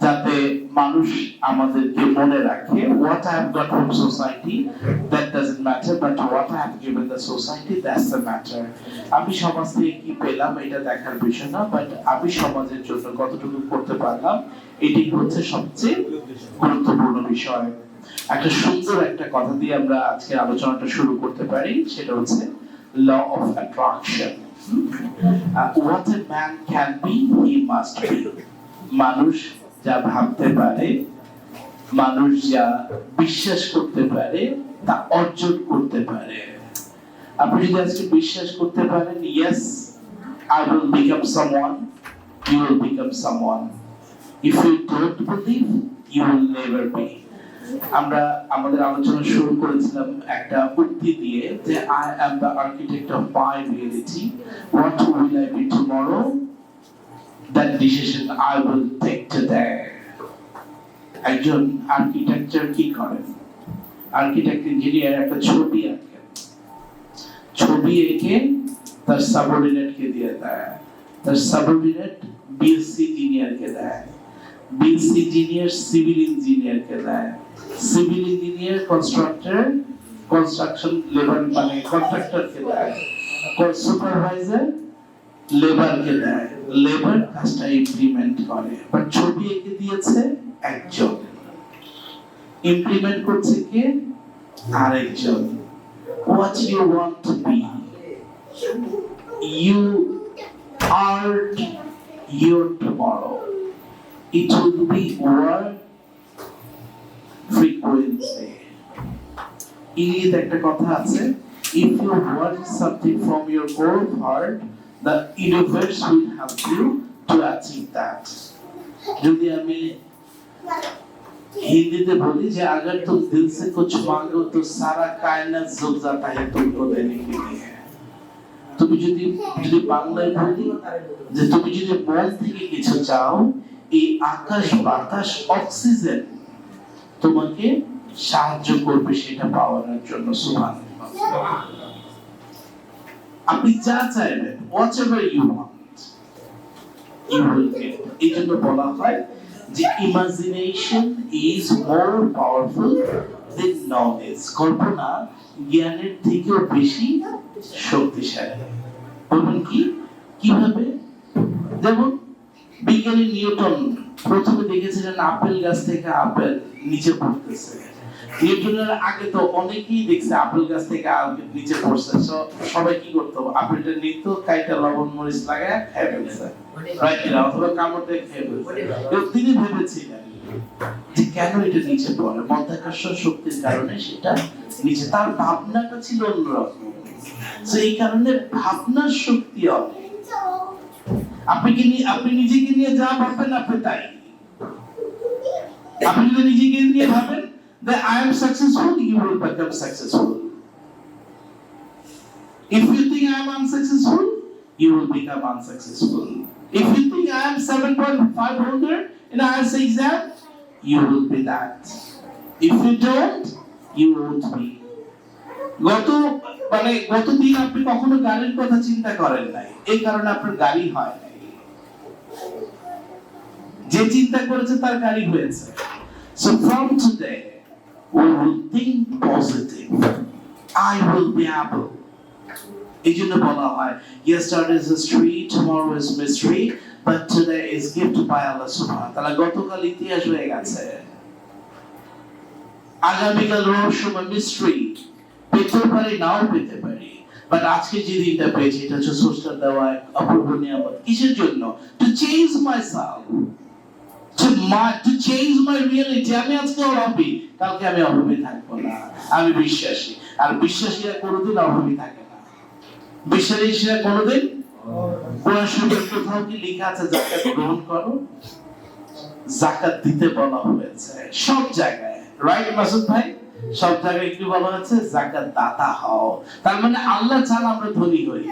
যাতে মানুষ আমাদেরকে মনে রাখে, what I have got from society, that doesn't matter, but what I have given the society, that's the matter. আমি সমাজ থেকে কি পেলাম, এটা দেখার বিষয় না বাট আমি সমাজের জন্য কতটুকু করতে পারলাম, এটি হচ্ছে সবচেয়ে গুরুত্বপূর্ণ বিষয়। একটা সুন্দর একটা কথা দিয়ে আমরা আজকে আলোচনাটা শুরু করতে পারি, সেটা হচ্ছে law of attraction what a man can be, he must be মানুষ যা ভাবতে পারে, মানুষ যা বিশ্বাস করতে পারে, তা অর্জন করতে পারে। আপনি যদি আজকে বিশ্বাস করতে পারেন yes I will become someone you will become someone if you don't believe you will never be আমরা আমাদের আলোচনা শুরু করেছিলাম একটা উক্তি দিয়ে যে I am the architect of my reality what will I be tomorrow that decision I will take today. একজন আর্কিটেকচার কি করেন? আর্কিটেক্ট ইঞ্জিনিয়ার একটা ছবি আঁকেন ছবি এঁকে তার সাবঅর্ডিনেটকে দিয়ে দেয়। তার সাবঅর্ডিনেট বিএসসি ইঞ্জিনিয়ারকে দেয়। বিএসসি ইঞ্জিনিয়ার সিভিল ইঞ্জিনিয়ারকে দেয়। Civil engineer constructor construction labour মানে কন্ট্রাক্টরকে দেয়। সুপারভাইজার লেবারকে দেয়। লেবার কাজটা ইমপ্লিমেন্ট করে বাট ছবি এঁকে দিয়েছে একজন ইমপ্লিমেন্ট করছে কে আরেকজন what you want to be you are your tomorrow it will be work frequency ইংরেজিতে একটা কথা আছে if you want something from your core heart the universe will help you to achieve that. যদি আমি হিন্দিতে বলি যে अगर तुम दिल से कुछ मांगो तो सारा कायनात जुड़ जाता है तुमको देने के लिए তুমি যদি যদি বাংলায় বলি যে তুমি যদি মন থেকে কিছু চাও, এই আকাশ বাতাস, অক্সিজেন তোমাকে সাহায্য করবে সেটা পাওয়ানোর জন্য, সুবহানাল্লাহ আপনি যা চাইবেন whatever you want you will get এই জন্য বলা হয় যে imagination is more powerful than knowledge কল্পনা জ্ঞানের থেকেও বেশি শক্তিশালী। বলবেন কি? কীভাবে? যেমন বিজ্ঞানী নিউটন প্রথমে দেখেছিলেন আপেল গাছ থেকে আপেল নিচে পড়তেছে। নিউটনের আগে তো অনেকেই দেখছে আপেল গাছ থেকে আপেল নিচে পড়ছে। সবাই কি আপেলটা নিত, কাইটা লবণ মরিচ লাগায় খেয়ে ফেলছে। অথবা খেয়ে ফেলছে। তিনি ভেবেছিলেন যে কেন এটা নিচে পড়ে? মধ্যাকর্ষণ শক্তির কারণে সেটা নিচে। তার ভাবনাটা ছিল অন্যরকম। এই কারণে ভাবনার শক্তি অনেক। আপনি কি আপনি নিজেকে নিয়ে যা আপনি তাই। আপনি যদি নিজেকে নিয়ে ভাবেন that I am successful, you will become successful. If you think I am unsuccessful, you will become unsuccessful. If you think I am 7.5 holder in IELTS exam, you will be that. If you don't, you won't be. গত মানে গতদিন আপনি কখনো গাড়ির কথা চিন্তা করেন নাই এই কারণে আপনার গাড়ি হয় নাই যে চিন্তা করেছে তার গাড়ি হয়েছে So from today, we think positive. I will be able. হয় yesterday is history, tomorrow is mystery, but today is gift by Allah subhanahu ta'ala. গতকাল ইতিহাস হয়ে গেছে আগামীকাল রহস্যময় মিস্ট্রি পেতে পারি নাও পেতে পারি বাট আজকে যে দিনটা পেয়েছি এটা হচ্ছে স্রষ্টার দেওয়া অপূর্ব নিয়ামত কিসের জন্য টু চেঞ্জ মাই সেলফ আমি আজকে অভাবী। কালকে আমি অভাবী থাকব না। আমি বিশ্বাসী। আর কোনোদিন অভাবী থাকে না। কোনোদিন কোরআন কোথাও কি লেখা আছে জাকাত গ্রহণ করো? জাকাত দিতে বলা হয়েছে। সব জায়গায়। রাইট মাসুদ ভাই? সব জায়গায় কি বলা হয়েছে? জাকাত দাতা হও। তার মানে আল্লাহ চান আমরা ধনী হই।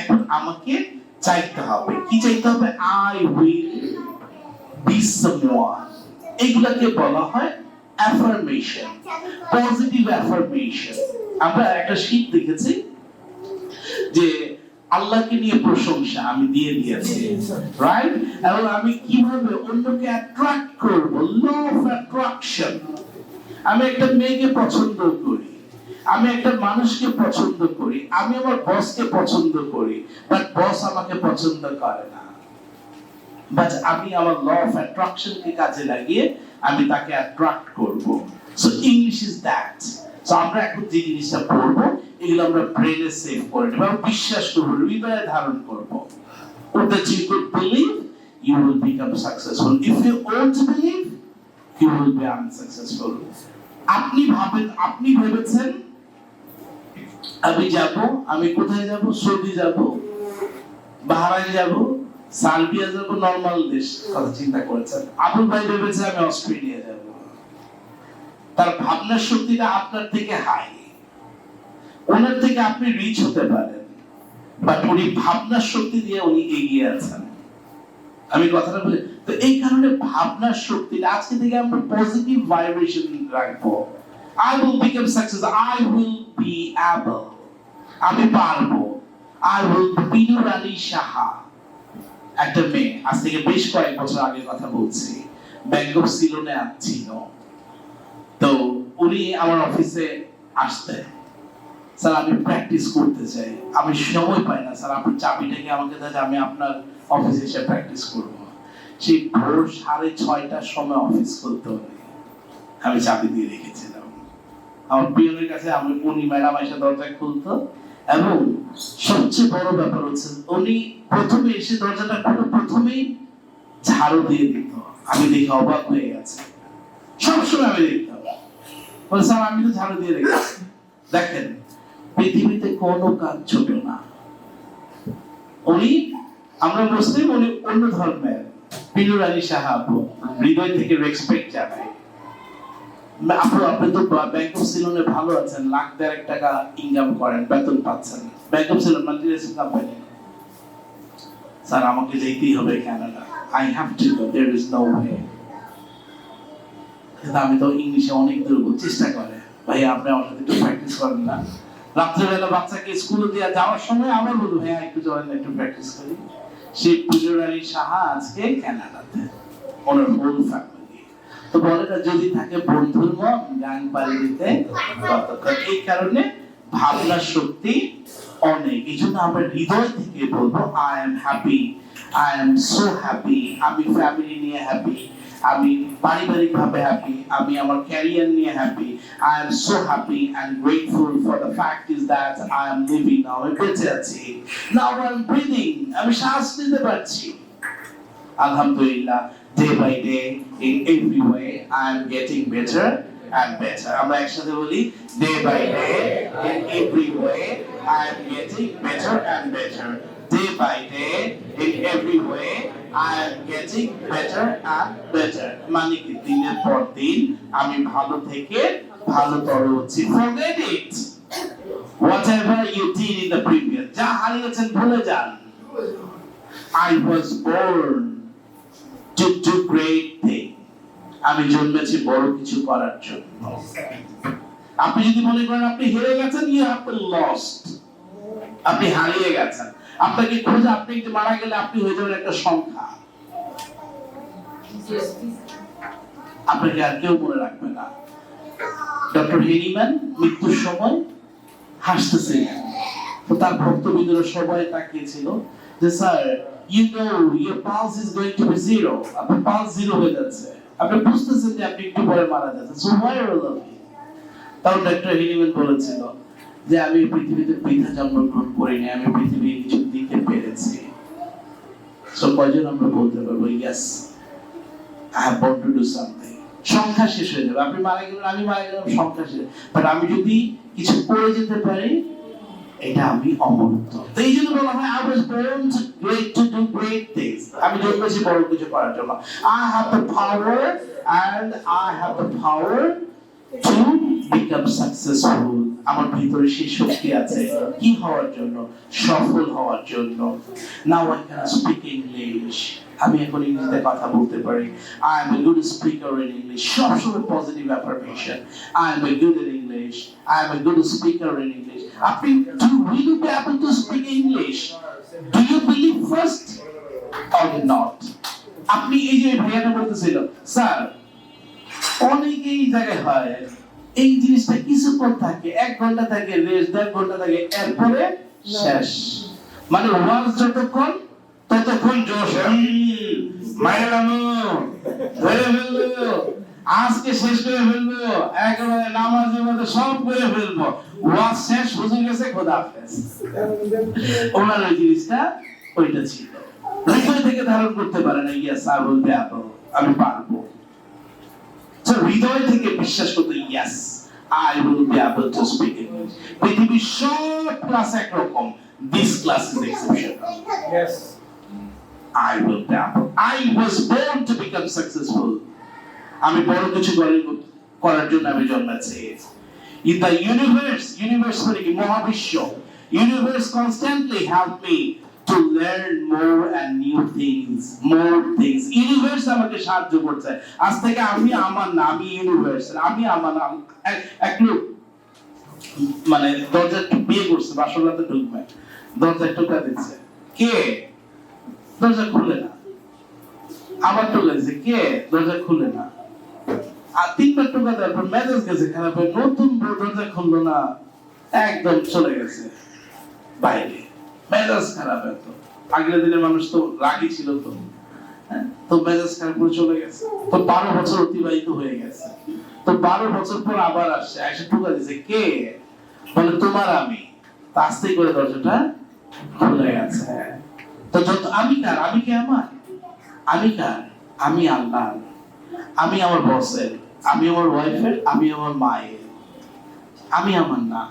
এখন আমাকে চাইতে হবে। কি চাইতে হবে? আই উইল এগুলাকে বলা হয় অ্যাফার্মেশন পজিটিভ অ্যাফার্মেশন আমরা একটা শীত দেখেছি যে আল্লাহকে নিয়ে প্রশংসা আমি দিয়ে দিয়েছি রাইট এবং আমি কীভাবে অন্যকে অ্যাট্রাক্ট অফ অ্যাট্রাকশন আমি একটা মেয়েকে পছন্দ করি, আমি একটা মানুষকে পছন্দ করি, আমি আমার বসকে পছন্দ করি বাট বস আমাকে পছন্দ করে না। বাট আমি আমার ল অফ অ্যাট্রাকশনকে কাজে লাগিয়ে আমি তাকে অ্যাট্রাক্ট করব। So English is that so আমরা এখন যে জিনিসটা এগুলো আমরা ব্রেনে সেভ করে নেব এবং বিশ্বাস করব, হৃদয়ে ধারণ করব. আপনি ভাবেন, আপনি ভেবেছেন, আমি যাব, আমি কোথায় যাব? সৌদি যাব? বাহারাইন যাব? সার্বিয়া যাব নরমাল দেশ কথা চিন্তা করেছেন। আবুল ভাই ভেবেছে আমি অস্ট্রেলিয়া যাব। তার ভাবনার শক্তিটা আপনার থেকে হাই ওনার থেকে আপনি রিচ হতে পারেন। বাট উনি ভাবনার শক্তি দিয়ে উনি এগিয়ে আছেন। আমি কথাটা বলি, তো এই কারণে ভাবনার শক্তিটা আজকে থেকে আমরা পজিটিভ ভাইব্রেশন রাখব। I will become success I will be able আমি পারব। আই উইল বিনুর আলী সাহা একটা মেয়ে, আজ থেকে বেশ কয়েক বছর আগে কথা বলছি। ব্যাংক অফ সিলোনে ছিল। তো উনি আমার অফিসে আসতেন। স্যার, আমি প্র্যাকটিস করতে চাই। আমি সময় পাই না, স্যার। আপনি চাবিটা কি আমাকে দেন, আমি আপনার অফিসে এসে প্র্যাকটিস করব। সেই ভোর সাড়ে ছয়টার সময় অফিস খুলতে হবে আমি চাবি দিয়ে রেখেছিলাম। আমার পিয়নের কাছে আমি উনি ম্যাডাম এসে দরজা খুলতো। এবং সবচেয়ে বড় ব্যাপার হচ্ছে, উনি প্রথমে এসে দরজাটা খুলে প্রথমেই ঝাড়ু দিয়ে দিত। আমি দেখে অবাক হয়ে গেছে। সবসময় আমি বলে, স্যার, আমি তো ঝাড়ু দিয়ে রেখেছি। দেখেন, পৃথিবীতে কোনো কাজ ছোট না। উনি, আমরা মুসলিম, উনি অন্য ধর্মের। বিনুর আলী সাহাব, হৃদয় থেকে রেসপেক্ট জানাই আপু আপনি তো ব্যাংক অফ সিলনে ভালো আছেন, লাখ দেড়েক টাকা ইনকাম করেন, বেতন পাচ্ছেন। Bank of Ceylon company sir, আমাকে যেতেই হবে Canada I have to go there is no way কিন্তু আমি তো ইংলিশে অনেক দুর্বল চেষ্টা করে। ভাই, আপনি আমার সাথে একটু প্র্যাকটিস করেন না। রাত্রেবেলা বাচ্চাকে স্কুলে দিয়ে যাওয়ার সময় আবার বলব হ্যাঁ একটু চলেন একটু প্র্যাকটিস করি। সেই পুজোর আলী সাহা আজকে কানাডাতে ওনার ফ্যামিলি তো বলে না যদি থাকে বন্ধুর মন, গান পাড়ি দিতে এই কারণে ভাবনার শক্তি অনেক। এই জন্য আমরা হৃদয় থেকে বলব I am happy I am so happy আমি ফ্যামিলি নিয়ে হ্যাপি আমি পারিবারিক ভাবে হ্যাপি আমি আমার ক্যারিয়ার নিয়ে happy I am so happy and grateful for the fact is that I am living now আমি বেঁচে আছি। নাও আই এম ব্রিদিং আমি শ্বাস নিতে পারছি। আলহামদুলিল্লাহ day by day in every way I am getting better and better আমরা একসাথে বলি day by day in every way I am getting better and better day by day in every way I am getting better and better মানে কি দিনের পর দিন আমি ভালো থেকে ভালোতর হচ্ছি forget it whatever you did in the previous যা হারিয়েছেন ভুলে যান I was born to do great things. আমি জন্মেছি বড় কিছু করার জন্য। আপনি যদি মনে করেন আপনি হেরে গেছেন ইউ হ্যাভ লস্ট আপনি হারিয়ে গেছেন। আপনাকে আপনি একটু মারা গেলে আপনি হয়ে যাবেন একটা সংখ্যা। আপনাকে আর কেউ মনে রাখবে না। ডক্টর হেনিম্যান মৃত্যুর সময় হাসতেছিলেন তার ভক্তবৃন্দরা সবাই তাকিয়েছিল যে, sir you know your pulse is going to be zero আপনার পালস জিরো হয়ে যাচ্ছে। আপনি বুঝতেছেন যে আপনি একটু পরে মারা যাচ্ছেন। সো হোয়াই আর লাভ তখন ডক্টর হেনিম্যান বলেছিল যে আমি পৃথিবীতে বৃথা জন্মগ্রহণ করিনি, আমি পৃথিবী কিছু দিতে পেরেছি। সো কয়জন আমরা বলতে পারব? Yes I have born to do something সংখ্যা শেষ হয়ে যাবে। আপনি মারা গেলেন, আমি মারা গেলাম, সংখ্যা শেষ। বাট আমি যদি কিছু করে যেতে পারি এটা আমি অমরত্ব তো এই জন্য বলা হয় I was born to great to do great things আমি জন্মেছি বড় কিছু করার জন্য I have the power and I have the power to become successful আমার ভিতরে সেই শক্তি আছে। কি হওয়ার জন্য? সফল হওয়ার জন্য। Now I can speak English আমি এখন ইংরেজিতে কথা বলতে পারি। I am a good speaker in English সবসময় positive affirmation I am a good in English I am a good speaker in English আপনি do will be able to speak English do you believe first or not আপনি এই যে ভাইয়াটা বলতেছিল sir অনেকেই জায়গায় হয় এই জিনিসটা কিছুক্ষণ থাকে এক ঘণ্টা থাকে রেস্ট দেড় ঘণ্টা থাকে এরপরে শেষ। মানে ওয়াজ যতক্ষণ ততক্ষণ জোশ। ধরে আজকে শেষ করে ফেলব। একেবারে নামাজের মধ্যে সব করে ফেলব। ওয়াজ শেষ হুজুর গেছে খোদা হাফেজ। ওনার ওই জিনিসটা ওইটা ছিল। হৃদয় থেকে ধারণ করতে পারে না উইল বি আমি পারব। তো হৃদয় থেকে বিশ্বাস করতে yes I will be able to speak English পৃথিবীর সব ক্লাস একরকম this class is exceptional Yes. I will be able. I was born to become successful. আমি বড় কিছু করার- করার জন্য আমি জন্মেছি ইন দ্য ইউনিভার্স ইউনিভার্স মানে কি মহাবিশ্ব universe constantly help me to learn more and new things more things universe আমাকে সাহায্য করছে। আজ থেকে আমি আমার না ইউনিভার্স আমি আমার নাম, এক- লোক মানে দরজা বিয়ে করছে বাসরাতে ঢুকবে। দরজা টোকা দিচ্ছে। কে? দরজা খুলে না। আবার টোকা দিচ্ছে কে? দরজা খুলে না। আর তিনবার টোকা দেওয়ার পর মেজাজ গেছে, খারাপ হয়ে নতুন দরজা খুললো না। একদম চলে গেছে। বাইরে। মেজাজ খারাপ এত। আগের দিনে মানুষ তো রাগি ছিল তো। হ্যাঁ? তো মেজাজ খারাপ করে চলে গেছে। তো বারো বছর অতিবাহিত হয়ে গেছে। তো বারো বছর পর আবার আসছে। এসে দিছে কে? বলে, তোমার আমি। আস্তে করে দরজাটা খুলে গেছে। তো যত, আমি কার? আমি কে আমার? আমি কার? আমি আল্লাহ। আমি আমার বসের। আমি আমার ওয়াইফের। আমি আমার মায়ের। আমি আমার না।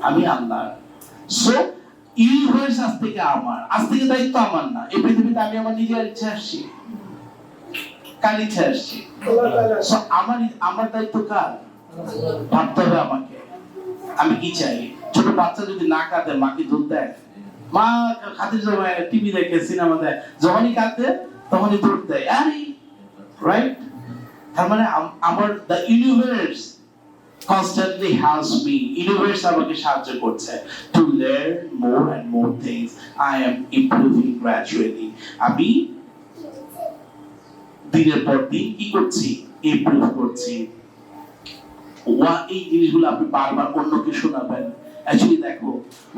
আমি আল্লাহ সো আজ থেকে আমার, আজ থেকে দায়িত্ব আমার না। এই পৃথিবীতে আমি আমার নিজের ইচ্ছা আসছি। কার ইচ্ছা আসছি? আমার আমার দায়িত্ব কার? ভাবতে হবে আমাকে। আমি কি চাই? ছোট বাচ্চা যদি না কাঁদে মা কি দুধ দেয়। মা জমায় টিভি দেখে, সিনেমা দেয় যখনই কাঁদে, তখনই দুধ দেয়। আরে রাইট তার মানে আমার the universe constantly helps me universe আমাকে সাহায্য করছে to learn more and more things I am improving gradually আমি দিনের পর দিন কি করছি ইমপ্রুভ করছি ওয়া এই জিনিসগুলো আপনি বারবার অন্যকে শোনাবেন Actually, দেখো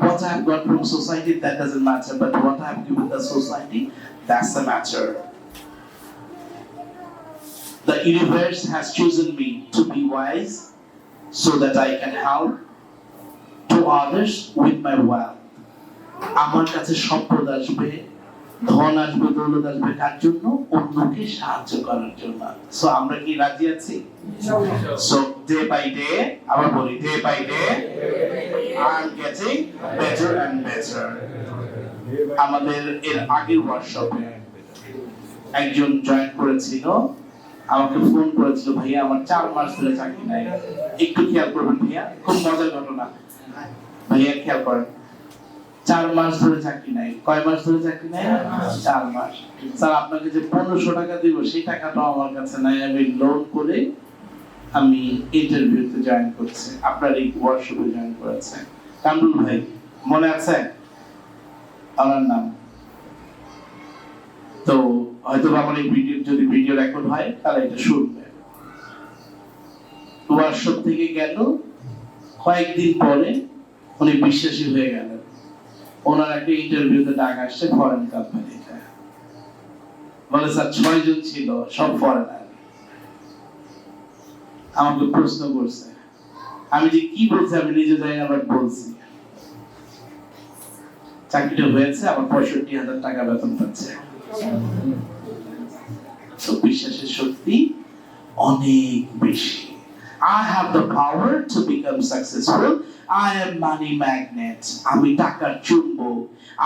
what I have got from society that doesn't matter but what I have given the society that's the matter the universe has chosen me to be wise so that I can help to others with my wealth. আমার কাছে সম্পদ আসবে, ধন আসবে, দৌলত আসবে কার জন্য অন্যকে সাহায্য করার জন্য। সো আমরা কি রাজি আছি? সো ডে বাই ডে আবার বলি day by day I am getting better and better আমাদের এর আগের ওয়ার্কশপে একজন জয়েন করেছিল। আমাকে ফোন করেছিল ভাইয়া আমার চার মাস ধরে চাকরি নাই। একটু খেয়াল করবেন ভাইয়া খুব মজার ঘটনা। ভাইয়া খেয়াল করেন চার মাস ধরে চাকরি নাই। কয় মাস ধরে চাকরি নাই? চার মাস। স্যার আপনাকে যে পনেরোশো টাকা দিব সেই টাকাটাও আমার কাছে নাই। আমি লোন করে আমি ইন্টারভিউতে জয়েন করছি। আপনার এই ওয়ার্কশপে জয়েন করেছে। কামরুল ভাই মনে আছে? আমার নাম। তো হয়তো আমার এই ভিডিও যদি ভিডিও রেকর্ড হয়, তাহলে এটা শুনবে। ওয়ার্কশপ থেকে গেল, কয়েকদিন পরে উনি বিশ্বাসী হয়ে গেলেন। ওনার একটা ইন্টারভিউতে ডাক আসছে ফরেন কোম্পানিতে বলে, স্যার, ছয় জন ছিল, সব আমাকে প্রশ্ন করছে, আমি যে কি বলছি, আমি নিজে না বাট বলছি। চাকরিটা হয়েছে আমার পঁয়ষট্টি হাজার টাকা বেতন পাচ্ছে। তো বিশ্বাসের শক্তি অনেক বেশি I have the power to become successful. I am money magnet. আমি টাকার চুম্বক.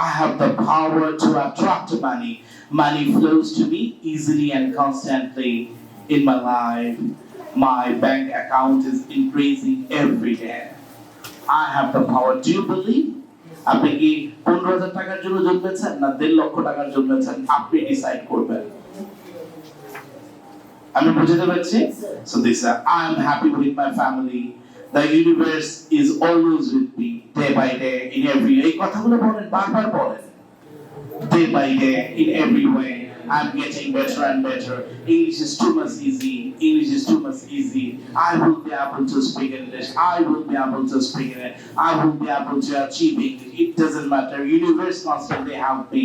I have the power to attract money. Money flows to me easily and constantly in my life. My bank account is increasing every day. I have the power. Do you believe? আপনি কি পনেরো হাজার টাকার জন্য জন্মেছেন না দেড় লক্ষ টাকার জন্মেছেন আপনি ডিসাইড করবেন আমি বুঝতে পারছি so this uh, I am happy with my family the universe is always with me day by day in every এই কথাগুলো বলেন বারবার বলেন day by day in every way I'm getting better and better English is too much easy English is too much easy I will be able to speak English I will be able to speak it I will be able to achieve English it doesn't matter universe constantly help me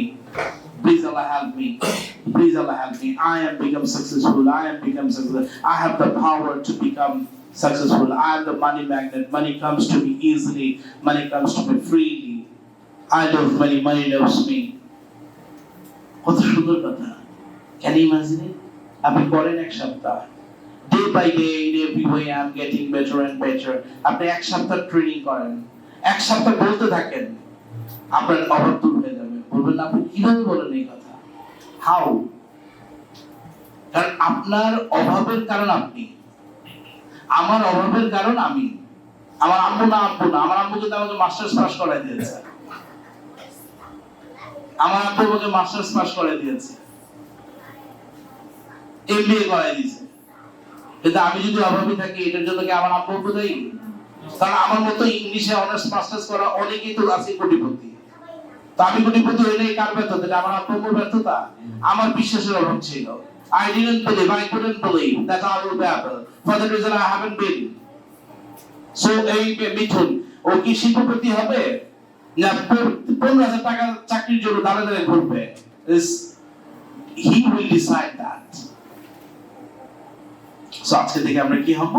Please Allah help me. Please Allah help me. I am become successful. I am become successful. I have the power to become successful. I am the money magnet. Money comes to me easily. Money comes to me freely. I love money. Money loves me. কত সুন্দর কথা can imagine it আপনি করেন এক সপ্তাহ day by day in every way I am getting better and better আপনি এক সপ্তাহ ট্রেনিং করেন এক সপ্তাহ বলতে থাকেন আপনার অভাব দূর হয়ে আপনি কীভাবে বলেন এই কথা? হাউ কারণ আপনার অভাবের কারণ আপনি। আমার অভাবের কারণ আমি। আমার আম্মু না, আব্বু না। আমার আম্মু কিন্তু আমাকে মাস্টার্স পাস করাই দিয়েছে। আমার আব্বু আমাকে মাস্টার্স পাস করাই দিয়েছে। এমবিএ করাই দিয়েছে। কিন্তু আমি যদি অভাবী থাকি, এটার জন্য কি আমার আব্বু আব্বু কারণ আমার মতো ইংলিশে অনার্স মাস্টার্স করা অনেকেই তো আছে কোটিপতি। আমি হইলে কার ব্যর্থতা আমার ব্যর্থতা আমার বিশ্বাসের অভাব ছিল I didn't believe, I couldn't believe that I be able. For that reason I haven't been. So এই মিঠুন ও কি শিল্পপতি হবে না পনেরো হাজার টাকা চাকরির জন্য দাঁড়ে দাঁড়িয়ে ঘুরবে he will decide that. So আজকে থেকে আমরা কি হব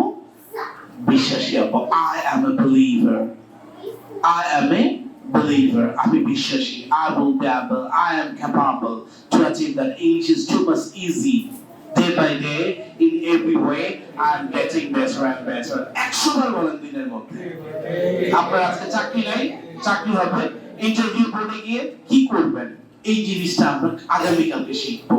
বিশ্বাসী হব I am a believer. I am a believer. আমি বিশ্বাসী. I will be able. I am capable to achieve that. English is too much easy. Day by day, in every way, I am getting better and better. একশো বার বলেন দিনের মধ্যে আপনার আজকে চাকরি নাই চাকরি হবে ইন্টারভিউ বোর্ডে গিয়ে কি করবেন এই জিনিসটা আমরা আগামীকালকে শিখবো